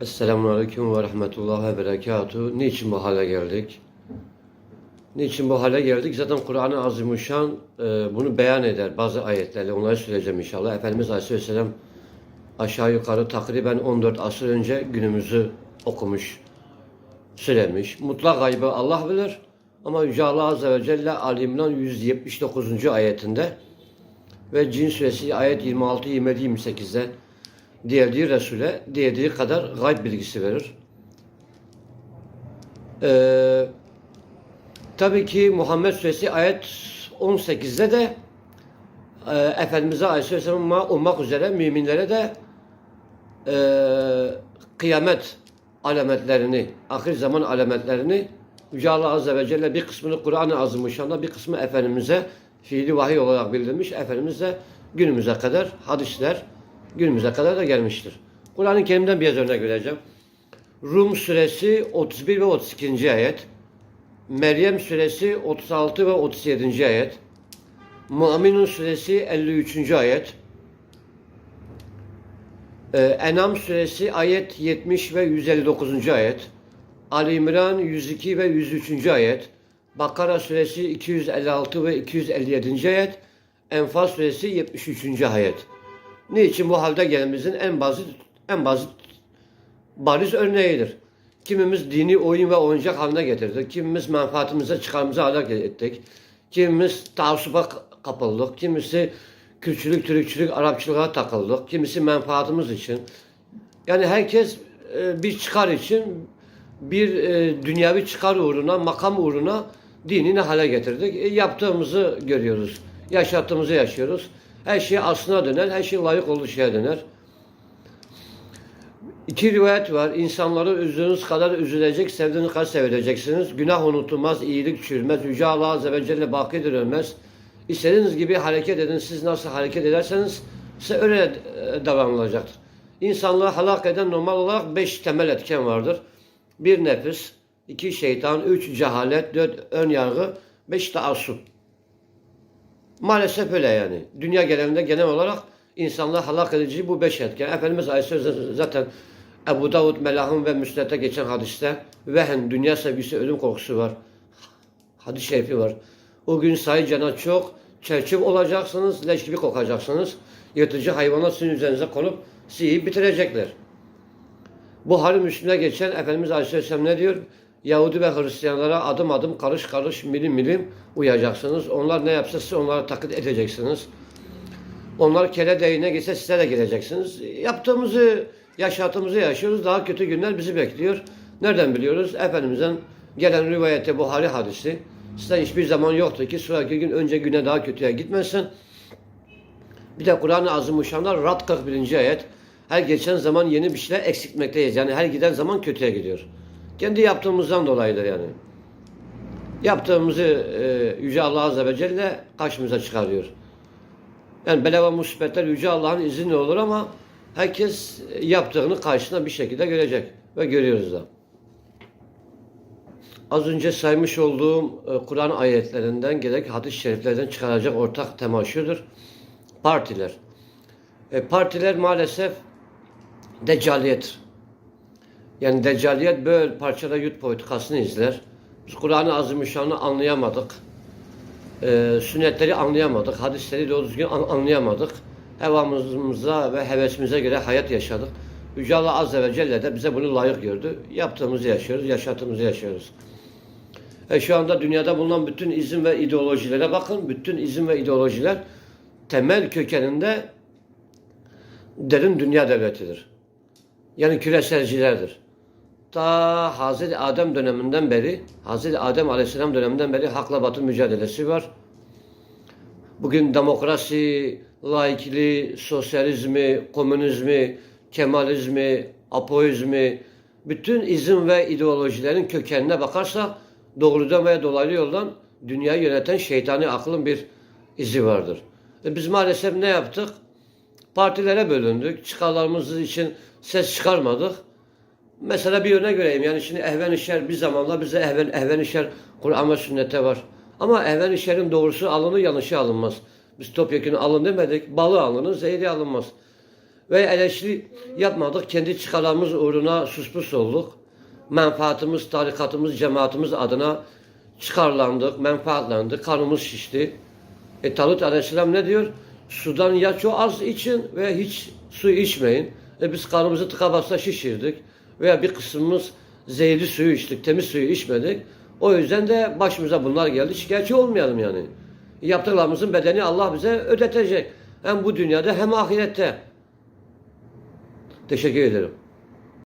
Esselamu Aleyküm ve Rahmetullah ve Berekatuhu. Niçin bu hale geldik? Niçin bu hale geldik? Zaten Kur'an-ı Azimuşşan e, bunu beyan eder bazı ayetlerle. Onları söyleyeceğim inşallah. Efendimiz Aleyhisselam aşağı yukarı takriben 14 asır önce günümüzü okumuş, söylemiş. Mutlak gaybı Allah bilir. Ama Yüce Allah Azze ve Celle Ali İmran 179. ayetinde ve Cin suresi ayet 26, 27, 28'de dilediği Resul'e dilediği kadar gayb bilgisi verir. Ee, tabii ki Muhammed suresi ayet 18'de de e, Efendimiz'e Aleyhisselam'a olmak üzere müminlere de e, kıyamet alametlerini, ahir zaman alametlerini Yüce Allah Azze ve Celle bir kısmını Kur'an-ı Azimuşşan'da bir kısmı Efendimiz'e fiili vahiy olarak bildirmiş. Efendimiz de günümüze kadar hadisler günümüze kadar da gelmiştir. Kur'an-ı Kerim'den bir örnek vereceğim. Rum suresi 31 ve 32. ayet. Meryem suresi 36 ve 37. ayet. Mu'minun suresi 53. ayet. Ee, Enam suresi ayet 70 ve 159. ayet. Ali İmran 102 ve 103. ayet. Bakara suresi 256 ve 257. ayet. Enfal suresi 73. ayet. Niçin bu halde gelmemizin en basit en basit bariz örneğidir. Kimimiz dini oyun ve oyuncak haline getirdik. Kimimiz menfaatimize çıkarımıza hale ettik. Kimimiz taassuba kapıldık. Kimisi Kürtçülük, Türkçülük, Arapçılığa takıldık. Kimisi menfaatimiz için. Yani herkes e, bir çıkar için bir e, dünyavi çıkar uğruna, makam uğruna dinini hale getirdik. E, yaptığımızı görüyoruz. Yaşattığımızı yaşıyoruz. Her şey aslına döner, her şey layık olduğu şeye döner. İki rivayet var. İnsanları üzdüğünüz kadar üzülecek, sevdiğiniz kadar sevileceksiniz. Günah unutulmaz, iyilik çürümez. Yüce Allah Azze ve Celle bakidir ölmez. İstediğiniz gibi hareket edin. Siz nasıl hareket ederseniz size öyle e, davranılacaktır. İnsanlığı halak eden normal olarak beş temel etken vardır. Bir nefis, iki şeytan, üç cehalet, dört ön yargı, beş taassup. Maalesef öyle yani. Dünya genelinde genel olarak insanlığı halak edici bu beş etken. Efendimiz Aleyhisselam zaten Ebu Davud, Melahım ve Müsned'de geçen hadiste vehen, dünya sevgisi, ölüm korkusu var. Hadis-i şerifi var. O gün sayı cennet çok, çerçeve olacaksınız, leş gibi kokacaksınız. Yırtıcı hayvanlar sizin üzerinize konup sizi bitirecekler. Buhari Müslim'de geçen Efendimiz Aleyhisselam ne diyor? Yahudi ve Hristiyanlara adım adım karış karış milim milim uyacaksınız. Onlar ne yapsa siz onlara taklit edeceksiniz. Onlar kele değine gitse size de geleceksiniz. Yaptığımızı, yaşattığımızı yaşıyoruz. Daha kötü günler bizi bekliyor. Nereden biliyoruz? Efendimiz'den gelen rivayette Buhari hadisi. Size hiçbir zaman yoktu ki sonraki gün önce güne daha kötüye gitmesin. Bir de Kur'an-ı Azimuşşan'da Rad 41. ayet. Her geçen zaman yeni bir şeyler eksiltmekteyiz. Yani her giden zaman kötüye gidiyor. Kendi yaptığımızdan dolayıdır yani. Yaptığımızı e, Yüce Allah Azze ve Celle karşımıza çıkarıyor. Yani bela ve musibetler Yüce Allah'ın izni olur ama herkes yaptığını karşısına bir şekilde görecek. Ve görüyoruz da. Az önce saymış olduğum e, Kur'an ayetlerinden gerek hadis-i şeriflerden çıkaracak ortak tema şudur. Partiler. E, partiler maalesef deccaliyettir. Yani deccaliyet böyle parçada yut politikasını izler. Biz Kur'an-ı Azimüşşan'ı anlayamadık. E, sünnetleri anlayamadık. Hadisleri doğru düzgün an- anlayamadık. Hevamıza ve hevesimize göre hayat yaşadık. Yüce Allah Azze ve Celle de bize bunu layık gördü. Yaptığımızı yaşıyoruz, yaşattığımızı yaşıyoruz. E şu anda dünyada bulunan bütün izin ve ideolojilere bakın. Bütün izin ve ideolojiler temel kökeninde derin dünya devletidir. Yani küreselcilerdir. Ta Hazreti Adem döneminden beri, Hazreti Adem Aleyhisselam döneminden beri hakla batıl mücadelesi var. Bugün demokrasi, laikliği, sosyalizmi, komünizmi, kemalizmi, apoizmi, bütün izin ve ideolojilerin kökenine bakarsa doğrudan veya dolaylı yoldan dünyayı yöneten şeytani aklın bir izi vardır. E biz maalesef ne yaptık? Partilere bölündük. Çıkarlarımız için ses çıkarmadık. Mesela bir örnek vereyim. Yani şimdi ehven işer bir zamanla bize ehven, ehven işer Kur'an ve sünnete var. Ama ehven işerin doğrusu alınır, yanlışı alınmaz. Biz topyekun alın demedik. Balı alınır, zehri alınmaz. Ve eleştiri yapmadık. Kendi çıkarlarımız uğruna suspus olduk. Menfaatimiz, tarikatımız, cemaatimiz adına çıkarlandık, menfaatlandık, kanımız şişti. E Talut Aleyhisselam ne diyor? Sudan ya çok az için veya hiç su içmeyin. E biz karnımızı tıka basa şişirdik. Veya bir kısmımız zehirli suyu içtik, temiz suyu içmedik. O yüzden de başımıza bunlar geldi. Şikayetçi olmayalım yani. Yaptıklarımızın bedeni Allah bize ödetecek. Hem bu dünyada hem ahirette. Teşekkür ederim.